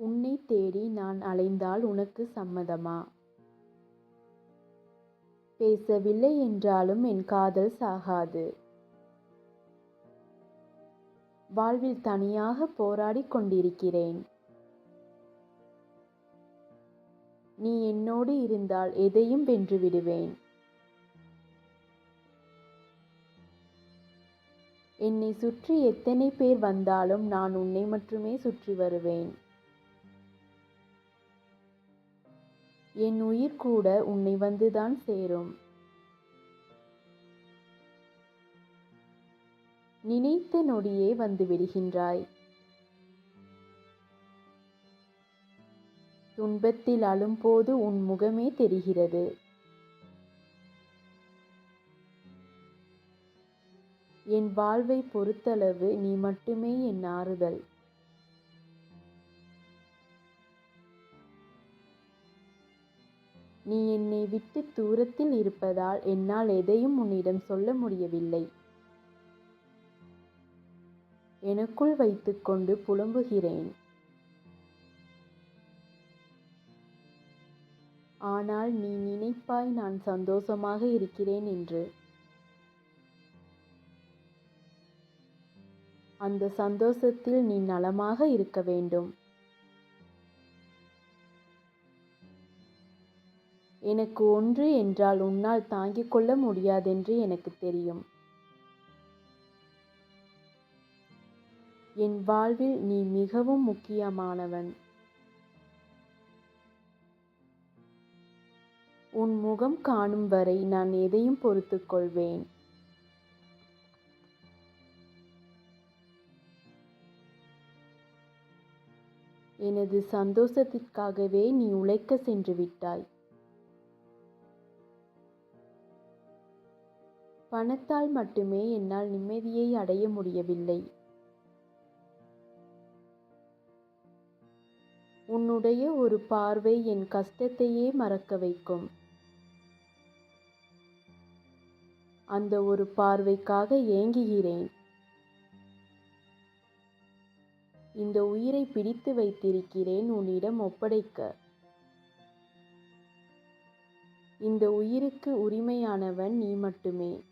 உன்னை தேடி நான் அலைந்தால் உனக்கு சம்மதமா? பேசவில்லை என்றாலும் என் காதல் சாகாது. வாழ்வில் தனியாக போராடிக் கொண்டிருக்கிறேன். நீ என்னோடு இருந்தால் எதையும் வென்று விடுவேன் என்னை சுற்றி எத்தனை பேர் வந்தாலும் நான் உன்னை மட்டுமே சுற்றி வருவேன். என் உயிர் கூட உன்னை வந்துதான் சேரும். நினைத்த நொடியே வந்து விடுகின்றாய் துன்பத்தில் அழும்போது உன் முகமே தெரிகிறது. என் வாழ்வை பொறுத்தளவு நீ மட்டுமே என் ஆறுதல். நீ என்னை விட்டு தூரத்தில் இருப்பதால் என்னால் எதையும் உன்னிடம் சொல்ல முடியவில்லை. எனக்குள் வைத்துக்கொண்டு புலம்புகிறேன். ஆனால் நீ நினைப்பாய் நான் சந்தோஷமாக இருக்கிறேன் என்று. அந்த சந்தோஷத்தில் நீ நலமாக இருக்க வேண்டும். எனக்கு ஒன்று என்றால் உன்னால் தாங்கிக் கொள்ள முடியாதென்று எனக்கு தெரியும். என் வாழ்வில் நீ மிகவும் முக்கியமானவன். உன் முகம் காணும் வரை நான் எதையும் பொறுத்துக் கொள்வேன். எனது சந்தோஷத்திற்காகவே நீ உழைக்க சென்று விட்டாய் பணத்தால் மட்டுமே என்னால் நிம்மதியை அடைய முடியவில்லை. உன்னுடைய ஒரு பார்வை என் கஷ்டத்தையே மறக்க வைக்கும். அந்த ஒரு பார்வைக்காக ஏங்குகிறேன். இந்த உயிரை பிடித்து வைத்திருக்கிறேன் உன்னிடம் ஒப்படைக்க. இந்த உயிருக்கு உரிமையானவன் நீ மட்டுமே.